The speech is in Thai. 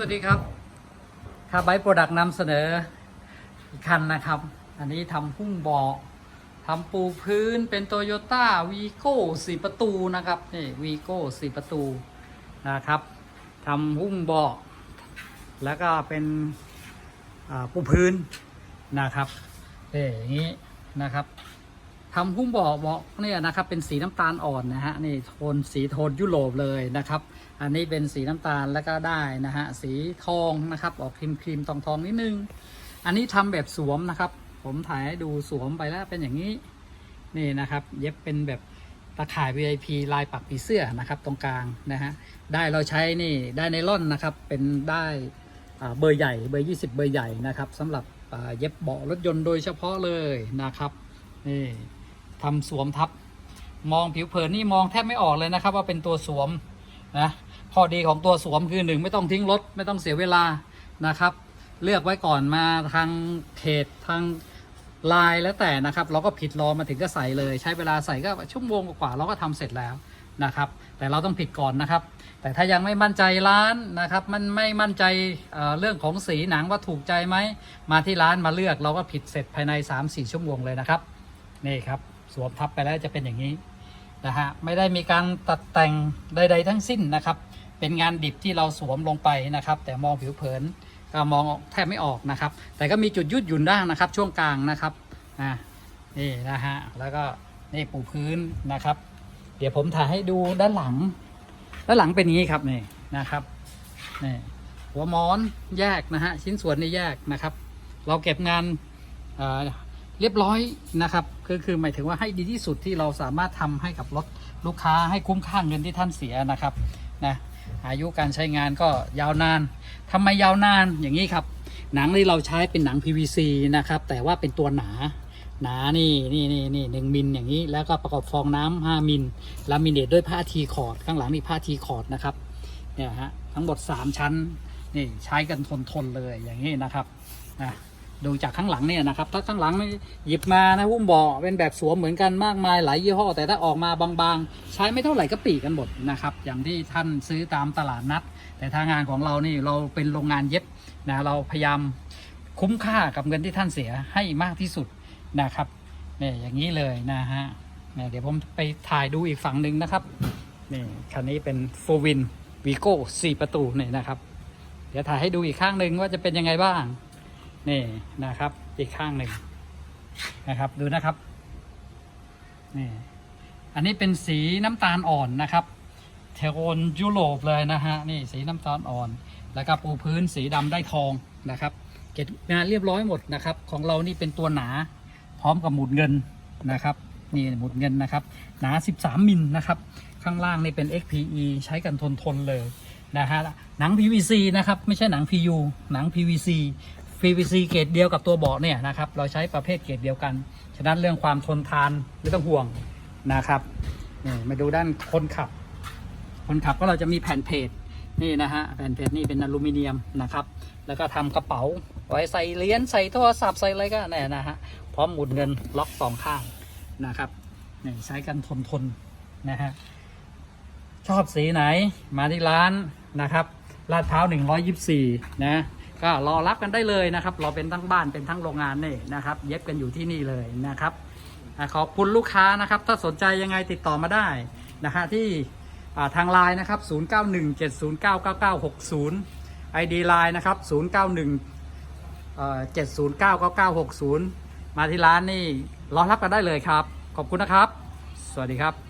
สวัสดีครับคาร์ไบโปรดักต์นำเสนออีกคันนะครับ อันนี้ทำพุ่งเบาะทำปูพื้นเป็นโตโยต้าวีโก้สี่ประตูนะครับนี่วีโก้สี่ประตูนะครับทำพุ่งเบาะแล้วก็เป็นปูพื้นนะครับเอ่อย่างนี้นะครับ ทำพุ่งเบาะเบาะเนี่ยนะครับเป็นสีน้ำตาลอ่อนนะฮะนี่โทนสีโทนยุโรปเลยนะครับ อันนี้เป็นสีน้ำตาลแล้วก็ได้นะฮะสีทองนะครับออกครีมครีมทองทองนิดนึง อันนี้ทำแบบสวมนะครับ ผมถ่ายให้ดูสวมไปแล้วเป็นอย่างนี้นี่นะครับ เย็บเป็นแบบตะข่าย VIP ลายปักผีเสื้อนะครับตรงกลางนะฮะได้เราใช้นี่ได้ไนล่อนนะครับเป็นได้เบอร์ใหญ่เบอร์ 20 เบอร์ใหญ่นะครับสำหรับเย็บเบาะรถยนต์โดยเฉพาะเลยนะครับนี่ ทำสวมทับ มองผิวเผินนี่มองแทบไม่ออกเลยนะครับ ว่าเป็นตัวสวมนะข้อดีของตัวสวมคือหนึ่งไม่ต้องทิ้งรถไม่ต้องเสียเวลานะครับ เลือกไว้ก่อนมาทางเพจทางลน์แล้วแต่นะครับ เราก็ผิดรอมาถึงก็ใส่เลย ใช้เวลาใส่ก็ชั่วโมงกว่าเราก็ทำเสร็จแล้วนะครับ แต่เราต้องผิดก่อนนะครับ แต่ถ้ายังไม่มั่นใจร้านนะครับ มันไม่มั่นใจเเรื่องของสีหนังว่าถูกใจไหมมาที่ร้านมาเลือกเราก็ผิดเสร็จภายใน 3-4 ชั่วโมงเลยนะครับนี่ครับ สวมทับไปแล้วจะเป็นอย่างนี้นะฮะไม่ได้มีการตัดแต่งใด ๆ ทั้งสิ้นนะครับ เป็นงานดิบที่เราสวมลงไปนะครับ แต่มองผิวเผินก็มองแทบไม่ออกนะครับ แต่ก็มีจุดยืดหยุ่นได้นะครับ ช่วงกลางนะครับอ่านี่นะฮะแล้วก็นี่ปูพื้นนะครับ เดี๋ยวผมถ่ายให้ดูด้านหลัง ด้านหลังเป็นอย่างนี้ครับนี่นะครับนี่หัวหมอนแยกนะฮะชิ้นส่วนนี่แยกนะครับ เราเก็บงาน เรียบร้อยนะครับคือคือหมายถึงว่าให้ดีที่สุดที่เราสามารถทำให้กับรถลูกค้าให้คุ้มค่าเงินที่ท่านเสียนะครับนะอายุการใช้งานก็ยาวนานทำไมยาวนานอย่างนี้ครับ หนังที่เราใช้เป็นหนัง PVC นะครับ แต่ว่าเป็นตัวหนาหนานี่นี่นี่นี่หนึ่งมิลอย่างนี้ แล้วก็ประกอบฟองน้ำห้ามิลลามิเนตด้วยผ้าทีคอร์ดข้างหลังนี่ผ้าทีคอร์ดนะครับเนี่ยฮะทั้งหมด 3 ชั้นนี่ใช้กันทนทนเลยอย่างนี้นะครับนะ ดูจากข้างหลังเนี่ยนะครับ ถ้าข้างหลังหยิบมานะหุ้มเบาะเป็นแบบสวมเหมือนกันมากมายหลายยี่ห้อ แต่ถ้าออกมาบางๆ ใช้ไม่เท่าไหร่ก็ปีกันหมดนะครับ อย่างที่ท่านซื้อตามตลาดนัด แต่ทางงานของเรานี่เราเป็นโรงงานเย็บนะเราพยายามคุ้มค่ากับเงินที่ท่านเสียให้มากที่สุดนะครับเนี่ยอย่างนี้เลยนะฮะเนี่ยเดี๋ยวผมไปถ่ายดูอีกฝั่งหนึ่งนะครับนี่คันนี้เป็นโฟวินวีโก้สี่ประตูเนี่ยนะครับ เดี๋ยวถ่ายให้ดูอีกข้างหนึ่งว่าจะเป็นยังไงบ้าง นี่นะครับ อีกข้างหนึ่งนะครับ ดูนะครับนี่อันนี้เป็นสีน้ำตาลอ่อนนะครับเทโนยุโรปเลยนะฮะนี่สีน้ำตาลอ่อน แล้วก็ปูพื้นสีดำได้ทองนะครับ เก็บงานเรียบร้อยหมดนะครับ ของเรานี่เป็นตัวหนาพร้อมกับหมุดเงินนะครับนี่หมุดเงินนะครับ หนา 13 มิลนะครับ ข้างล่างนี่เป็น XPE ใช้กันทนทนเลยนะฮะหนัง PVC นะครับ ไม่ใช่หนัง PU หนัง PVC PVC เกรดเดียวกับตัวเบาะเนี่ยนะครับเราใช้ประเภทเกรดเดียวกัน ฉะนั้นเรื่องความทนทานไม่ต้องห่วงนะครับนี่มาดูด้านคนขับ คนขับก็เราจะมีแผ่นเพจนี่นะฮะแผ่นเพจนี่เป็นอลูมิเนียมนะครับ แล้วก็ทำกระเป๋าไว้ใส่เหรียญใส่โทรศัพท์ใส่อะไรก็เนี่ยนะฮะพร้อมหมุนเงินล็อกสองข้างนะครับนี่ใช้กันทนทนนะฮะชอบสีไหนมาที่ร้านนะครับลาดพร้า124 นะ ก็รอรับกันได้เลยนะครับ เราเป็นทั้งบ้านเป็นทั้งโรงงานนี่นะครับ เย็บกันอยู่ที่นี่เลยนะครับขอบคุณลูกค้านะครับ ถ้าสนใจยังไงติดต่อมาได้นะฮะที่ทางไลน์นะครับ 0917099960 ID ไลน์นะครับ 0917099960 มาที่ร้านนี่รอรับกันได้เลยครับ ขอบคุณนะครับ สวัสดีครับ